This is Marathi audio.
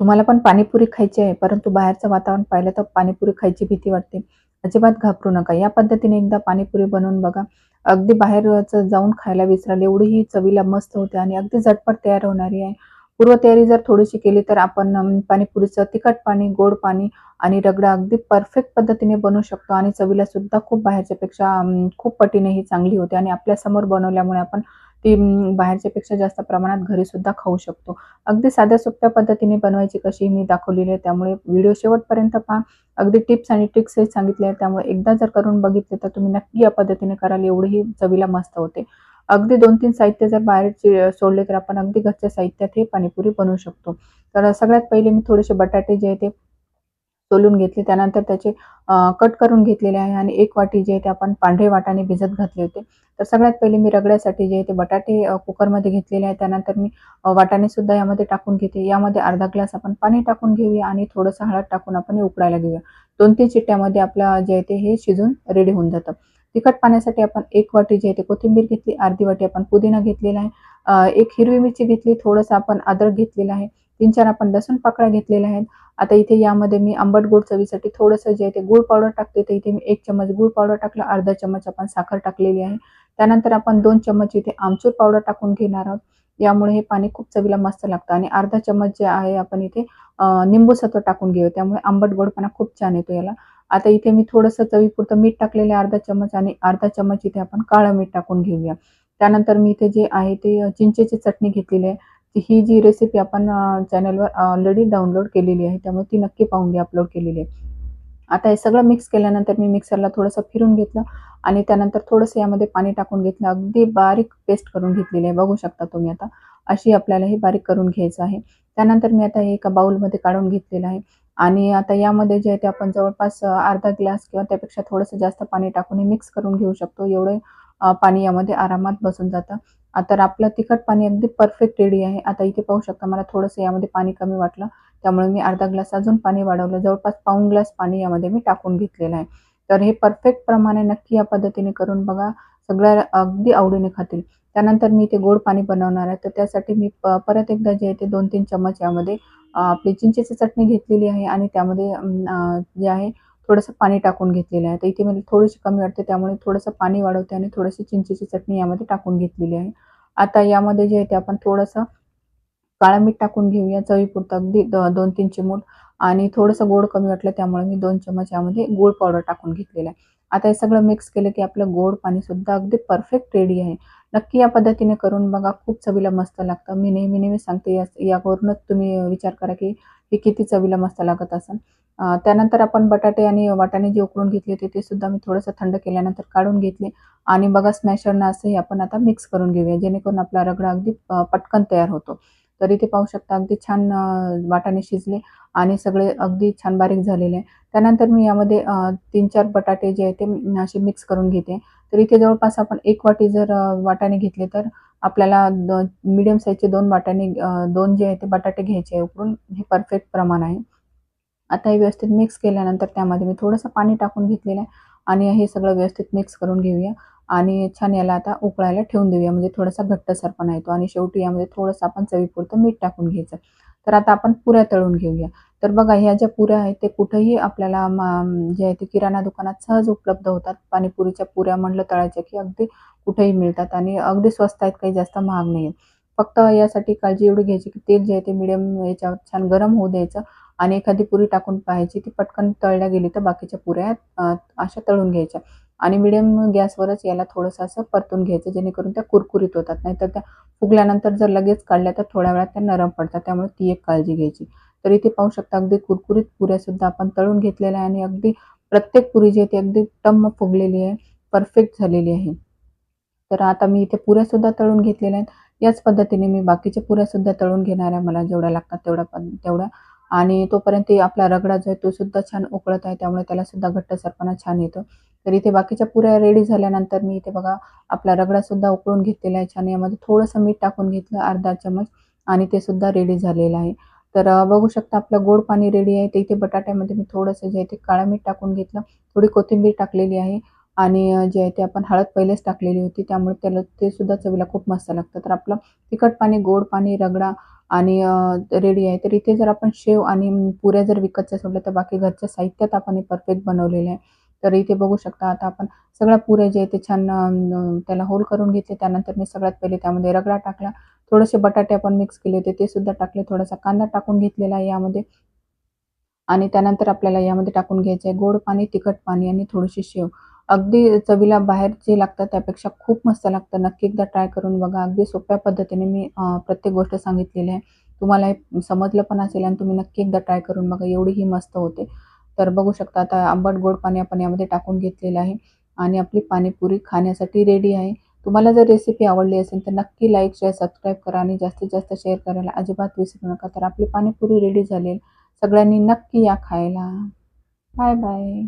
तुम्हाला पण पाणीपुरी खायची आहे, परंतु बाहेरचं वातावरण पाहिलं तर पाणीपुरी खायची भीती वाटते. अजिबात घाबरू नका. या पद्धतीने एकदा पाणीपुरी बनवून बघा. अगदी बाहेरचं जाऊन खायला विसराल एवढी ही चवीला मस्त होते आणि अगदी झटपट तयार होणारी आहे. पूर्वतयारी जर थोडीशी केली तर आपण पाणीपुरीचं तिखट पाणी, गोड पाणी आणि रगडा अगदी परफेक्ट पद्धतीने बनवू शकतो आणि चवीला सुद्धा खूप बाहेरच्यापेक्षा खूप पटीने ही चांगली होते आणि आपल्यासमोर बनवल्यामुळे आपण ती बाहेरच्यापेक्षा जास्त प्रमाणात घरीसुद्धा खाऊ शकतो. अगदी साध्या सोप्या पद्धतीने बनवायची कशी मी दाखवलेली आहे. त्यामुळे व्हिडिओ शेवटपर्यंत पहा. अगदी टिप्स आणि ट्रिक्सही सांगितले आहेत. त्यामुळे एकदा जर करून बघितले तर तुम्ही नक्की या पद्धतीने कराल एवढीही चवीला मस्त होते. अगदी 2-3 साहित्य जर बाहेरचे सोडले तर आपण अगदी घरच्या साहित्यात हे पाणीपुरी बनवू शकतो. तर सगळ्यात पहिले मी थोडेसे बटाटे जे आहे ते सोलून घेतले. त्यानंतर त्याचे कट करून घेतलेले आहे आणि एक वाटी जे आहे ते आपण पांढरे वाटाने भिजत घातले होते. तर सगळ्यात पहिले मी रगड्यासाठी जे आहे ते बटाटे कुकरमध्ये घेतलेले आहे त्यानंतर मी वाटाणे सुद्धा यामध्ये टाकून घेते. यामध्ये अर्धा ग्लास आपण पाणी टाकून घेऊया आणि थोडंसं हळद टाकून आपण हे उकडायला घेऊया. दोन तीन चिट्ट्यामध्ये आपलं जे आहे ते हे शिजून रेडी होऊन जातं. तिखट पाण्यासाठी आपण एक वाटी जे आहे ते कोथिंबीर घेतली, अर्धी वाटी आपण पुदिना घेतलेला आहे, एक हिरवी मिरची घेतली, थोडंसं आपण अद्रक घेतलेला आहे, 3-4 आपण लसूण पाकळ्या घेतलेल्या आहेत. आता इथे यामध्ये मी आंबट गोड चवीसाठी थोडंसं जे आहे ते गूळ पावडर टाकते. तर इथे मी एक चमच गूळ पावडर टाकलं, अर्धा चमच आपण साखर टाकलेली आहे. त्यानंतर आपण दोन चमच इथे आमचूर पावडर टाकून घेणार आहोत. यामुळे हे पाणी खूप चवीला मस्त लागतं आणि अर्धा चमच जे आहे आपण इथे निंबू सत्व टाकून घेऊ. त्यामुळे आंबट गोडपणा खूप छान येतो याला. आता इथे मी थोडंसं चवीपुरतं मीठ टाकलेलं आहे अर्धा चमच आणि अर्धा चमच इथे आपण काळं मीठ टाकून घेऊया. त्यानंतर मी इथे जे आहे ते चिंचेची चटणी घेतलेली आहे. ही जी रेसिपी आपण चॅनलवर ऑलरेडी डाउनलोड केलेली आहे. त्यामुळे ती नक्की पाहून घ्या अपलोड केलेली आहे. आता हे सगळं मिक्स केल्यानंतर मी मिक्सरला थोडंसं फिरून घेतलं आणि त्यानंतर थोडंसं यामध्ये पाणी टाकून घेतलं. अगदी बारीक पेस्ट करून घेतलेली आहे. बघू शकता तुम्ही आता. अशी आपल्याला हे बारीक करून घ्यायचं आहे. त्यानंतर मी आता हे एका बाउलमध्ये काढून घेतलेलं आहे आणि आता यामध्ये जे आहे ते आपण जवळपास अर्धा ग्लास किंवा त्यापेक्षा थोडंसं जास्त पाणी टाकून हे मिक्स करून घेऊ शकतो. एवढं पाणी यामध्ये आरामात बसून जातं. तर आपलं तिखट पाणी अगदी परफेक्ट रेडी आहे. आता इथे पाहू शकता मला थोडंसं यामध्ये पाणी कमी वाटलं. त्यामुळे मी अर्धा ग्लास अजून पाणी वाढवलं. जवळपास पाऊण ग्लास पाणी यामध्ये मी टाकून घेतलेलं आहे. तर हे परफेक्ट प्रमाणे नक्की या पद्धतीने करून बघा. सगळ्या अगदी आवडीने खातील. त्यानंतर मी इथे गोड पाणी बनवणार आहे. तर त्यासाठी मी परत एकदा जे आहे ते 2-3 चमच यामध्ये आपली चिंचेची चटणी घेतलेली आहे आणि त्यामध्ये जे आहे थोडंसं पाणी टाकून घेतलेलं आहे. तर इथे मला थोडीशी कमी वाटते त्यामुळे थोडंसं पाणी वाढवते आणि थोडीशी चिंचेची चटणी यामध्ये टाकून घेतलेली आहे. आता यामध्ये जे आहे ते आपण थोडंसं काळं मीठ टाकून घेऊया चवीपुरतं अगदी 2-3 चिमूट आणि थोडंसं गोड कमी वाटलं त्यामुळे मी दोन चमच यामध्ये गूळ पावडर टाकून घेतलेलं आहे. आता हे सगळं मिक्स केलं की आपलं गोड पाणीसुद्धा अगदी परफेक्ट रेडी आहे. नक्की या पद्धतीने करून बघा. खूप चवीला मस्त लागतं. मी नेहमी-नेहमी सांगते या यावरूनच तुम्ही विचार करा की हे किती चवीला मस्त लागत असेल. त्यानंतर आपण बटाटे आणि वाटाणे जे उकळून घेतले होते ते सुद्धा मी थोडंसं थंड केल्यानंतर काढून घेतले आणि बघा स्मॅशरनं असंही आपण आता मिक्स करून घेऊया. जेणेकरून आपला रगडा अगदी पटकन तयार होतो. तर इथे पाहू शकता अगदी छान वाटाणे शिजले आणि सगळे अगदी छान बारीक झालेले आहे. त्यानंतर मी यामध्ये 3-4 बटाटे जे आहे ते असे मिक्स करून घेते. तर इथे जवळपास आपण एक वाटी जर वाटाणे घेतले तर आपल्याला मीडियम साईजचे 2 वाटाणे 2 जे आहे ते बटाटे घ्यायचे आहे उकडून. हे परफेक्ट प्रमाण आहे. आता हे व्यवस्थित मिक्स केल्यानंतर त्यामध्ये मी थोडंसं पाणी टाकून घेतलेलं आहे आणि हे सगळं व्यवस्थित मिक्स करून घेऊया आणि छान याला आता उकळायला ठेवून देऊया. म्हणजे थोडासा घट्टसरपणा येतो आणि शेवटी यामध्ये थोडंसं आपण चवीपुरतं मीठ टाकून घ्यायचं. तर आता आपण पुऱ्या तळून घेऊया. तर बघा ह्या ज्या पुऱ्या आहेत ते कुठेही आपल्याला जे आहे ते किराणा दुकानात सहज उपलब्ध होतात. पाणीपुरीच्या पुऱ्या म्हणलं तळायच्या की अगदी कुठेही मिळतात आणि अगदी स्वस्त आहेत. काही जास्त महाग नाही आहेत. फक्त यासाठी काळजी एवढी घ्यायची की तेल जे आहे ते मिडियम याच्यावर छान गरम होऊ द्यायचं आणि एखादी पुरी टाकून पाहायची. ती पटकन तळल्या गेली तर बाकीच्या पुऱ्या अशा तळून घ्यायच्या आणि मिडियम गॅसवरच याला थोडंसं असं परतून घ्यायचं जेणेकरून त्या कुरकुरीत होतात. नाहीतर त्या फुगल्यानंतर जर लगेच काढल्या तर थोड्या वेळात त्या नरम पडतात. त्यामुळे ती एक काळजी घ्यायची. तर इथे पाहू शकता अगदी कुरकुरीत पुऱ्यासुद्धा आपण तळून घेतलेल्या आहे आणि अगदी प्रत्येक पुरी जी आहे ती अगदी टम्म फुगलेली आहे. परफेक्ट झालेली आहे. तर आता मी इथे पुऱ्यासुद्धा तळून घेतलेल्या आहेत. याच पद्धतीने मी बाकीच्या पुऱ्यासुद्धा तळून घेणार आहे. मला जेवढ्या लागतात तेवढ्या तेवढ्या आणि तोपर्यंत आपला रगडा जो आहे तो सुद्धा छान उकळत आहे. त्यामुळे त्याला सुद्धा घट्टसरपणा छान येतो. तर इथे बाकीच्या पुऱ्या रेडी झाल्यानंतर मी इथे बघा आपला रगडासुद्धा उकळून घेतलेला आहे छान. यामध्ये थोडंसं मीठ टाकून घेतलं अर्धा चमच आणि ते सुद्धा रेडी झालेलं आहे. तर बघू शकता आपलं गोड पाणी रेडी आहे. तर इथे बटाट्यामध्ये मी थोडंसं जे आहे ते काळं मीठ टाकून घेतलं. थोडी कोथिंबीर टाकलेली आहे आणि जे आहे ते आपण हळद पहिलेच टाकलेली होती. त्यामुळे त्याला ते सुद्धा चवीला खूप मस्त लागतं. तर आपलं तिखट पाणी, गोड पाणी, रगडा आणि रेडी आहे तर इथे जर आपण शेव आणि पुऱ्या जर विकतच्या सोडल्या तर बाकी घरच्या साहित्यात आपण हे परफेक्ट बनवलेलं आहे तर इथे बघू शकता. आता आपण सगळ्या पुऱ्या जे ते छान त्याला होल करून घेतले त्यानंतर मी सगळ्यात पहिले त्यामध्ये रगडा टाकला. थोडेसे बटाटे आपण मिक्स केले होते ते सुद्धा टाकले. थोडासा कांदा टाकून घेतलेला आहे यामध्ये. आणि त्यानंतर आपल्याला यामध्ये टाकून घ्यायचं आहे गोड पाणी तिखट पाणी आणि थोडीशी शेव. अगदी चवीला बाहेर जे लागतं त्यापेक्षा खूप मस्त लागतं. नक्की एकदा ट्राय करून बघा. अगदी सोप्या पद्धतीने मी प्रत्येक गोष्ट सांगितलेली आहे. तुम्हाला हे समजलं पण असेल आणि तुम्ही नक्की एकदा ट्राय करून बघा. एवढी ही मस्त होते. तर बघू शकता आता आंबट गोड पाणी आपण यामध्ये टाकून घेतलेलं आहे. आणि आपली पाणीपुरी खाण्यासाठी रेडी आहे. तुम्हाला जर रेसिपी आवडली असेल तर नक्की लाईक शेअर सबस्क्राईब करा आणि जास्तीत जास्त शेअर करायला अजिबात विसरू नका. तर आपली पाणीपुरी रेडी झाली सगळ्यांनी नक्की या खायला. Bye bye